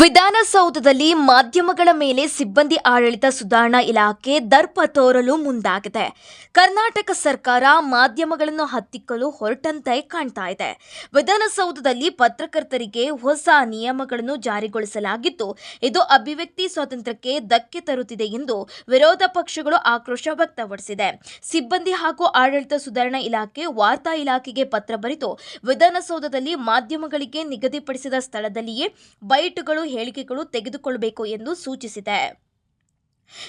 ವಿಧಾನಸೌಧದಲ್ಲಿ ಮಾಧ್ಯಮಗಳ ಮೇಲೆ ಸಿಬ್ಬಂದಿ ಆಡಳಿತ ಸುಧಾರಣಾ ಇಲಾಖೆ ದರ್ಪ ತೋರಲು ಮುಂದಾಗಿದೆ. ಕರ್ನಾಟಕ ಸರ್ಕಾರ ಮಾಧ್ಯಮಗಳನ್ನು ಹತ್ತಿಕ್ಕಲು ಹೊರಟಂತೆ ಕಾಣ್ತಾ ಇದೆ. ವಿಧಾನಸೌಧದಲ್ಲಿ ಪತ್ರಕರ್ತರಿಗೆ ಹೊಸ ನಿಯಮಗಳನ್ನು ಜಾರಿಗೊಳಿಸಲಾಗಿದ್ದು, ಇದು ಅಭಿವ್ಯಕ್ತಿ ಸ್ವಾತಂತ್ರ್ಯಕ್ಕೆ ಧಕ್ಕೆ ತರುತ್ತಿದೆ ಎಂದು ವಿರೋಧ ಪಕ್ಷಗಳು ಆಕ್ರೋಶ ವ್ಯಕ್ತಪಡಿಸಿದೆ. ಸಿಬ್ಬಂದಿ ಹಾಗೂ ಆಡಳಿತ ಸುಧಾರಣಾ ಇಲಾಖೆ ವಾರ್ತಾ ಇಲಾಖೆಗೆ ಪತ್ರ ಬರೆದು, ವಿಧಾನಸೌಧದಲ್ಲಿ ಮಾಧ್ಯಮಗಳಿಗೆ ನಿಗದಿಪಡಿಸಿದ ಸ್ಥಳದಲ್ಲಿಯೇ ಬೈಟ್ಗಳು ಹೇಳಿಕೆಗಳು ತೆಗೆದುಕೊಳ್ಳಬೇಕು ಎಂದು ಸೂಚಿಸಿದೆ.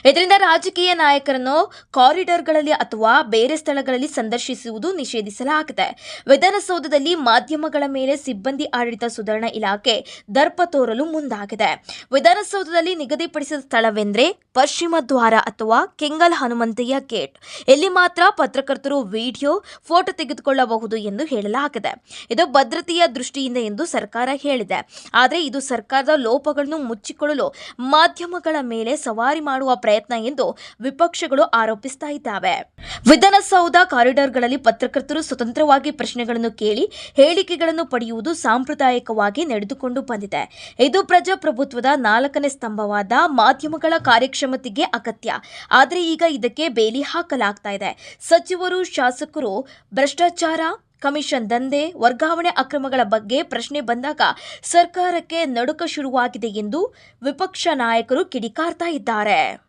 ಇದರಿಂದ ರಾಜಕೀಯ ನಾಯಕರನ್ನು ಕಾರಿಡಾರ್ಗಳಲ್ಲಿ ಅಥವಾ ಬೇರೆ ಸ್ಥಳಗಳಲ್ಲಿ ಸಂದರ್ಶಿಸುವುದು ನಿಷೇಧಿಸಲಾಗಿದೆ. ವಿಧಾನಸೌಧದಲ್ಲಿ ಮಾಧ್ಯಮಗಳ ಮೇಲೆ ಸಿಬ್ಬಂದಿ ಆಡಳಿತ ಸುಧಾರಣಾ ಇಲಾಖೆ ದರ್ಪ ತೋರಲು ಮುಂದಾಗಿದೆ. ವಿಧಾನಸೌಧದಲ್ಲಿ ನಿಗದಿಪಡಿಸಿದ ಸ್ಥಳವೆಂದರೆ ಪಶ್ಚಿಮ ದ್ವಾರ ಅಥವಾ ಕೆಂಗಲ್ ಹನುಮಂತಯ್ಯ ಗೇಟ್. ಇಲ್ಲಿ ಮಾತ್ರ ಪತ್ರಕರ್ತರು ವಿಡಿಯೋ, ಫೋಟೋ ತೆಗೆದುಕೊಳ್ಳಬಹುದು ಎಂದು ಹೇಳಲಾಗಿದೆ. ಇದು ಭದ್ರತೆಯ ದೃಷ್ಟಿಯಿಂದ ಎಂದು ಸರ್ಕಾರ ಹೇಳಿದೆ. ಆದರೆ ಇದು ಸರ್ಕಾರದ ಲೋಪಗಳನ್ನು ಮುಚ್ಚಿಕೊಳ್ಳಲು ಮಾಧ್ಯಮಗಳ ಮೇಲೆ ಸವಾರಿ ಮಾಡುವ ಪ್ರಯತ್ನ ಎಂದು ವಿಪಕ್ಷಗಳು ಆರೋಪಿಸ್ತಾ ಇದ್ದಾವೆ. ವಿಧಾನಸೌಧ ಕಾರಿಡಾರ್ಗಳಲ್ಲಿ ಪತ್ರಕರ್ತರು ಸ್ವತಂತ್ರವಾಗಿ ಪ್ರಶ್ನೆಗಳನ್ನು ಕೇಳಿ ಹೇಳಿಕೆಗಳನ್ನು ಪಡೆಯುವುದು ಸಾಂಪ್ರದಾಯಿಕವಾಗಿ ನಡೆದುಕೊಂಡು ಬಂದಿದೆ. ಇದು ಪ್ರಜಾಪ್ರಭುತ್ವದ ನಾಲ್ಕನೇ ಸ್ತಂಭವಾದ ಮಾಧ್ಯಮಗಳ ಕಾರ್ಯಕ್ಷಮತೆಗೆ ಅಗತ್ಯ. ಆದರೆ ಈಗ ಇದಕ್ಕೆ ಬೇಲಿ ಹಾಕಲಾಗ್ತಾ ಇದೆ. ಸಚಿವರು, ಶಾಸಕರು ಭ್ರಷ್ಟಾಚಾರ ಕಮಿಷನ್ ದಂಧೆ, ವರ್ಗಾವಣೆ ಅಕ್ರಮಗಳ ಬಗ್ಗೆ ಪ್ರಶ್ನೆ ಬಂದಾಗ ಸರ್ಕಾರಕ್ಕೆ ನಡುಕ ಶುರುವಾಗಿದೆ ಎಂದು ವಿಪಕ್ಷ ನಾಯಕರು ಕಿಡಿಕಾರ್ತಾ ಇದ್ದಾರೆ.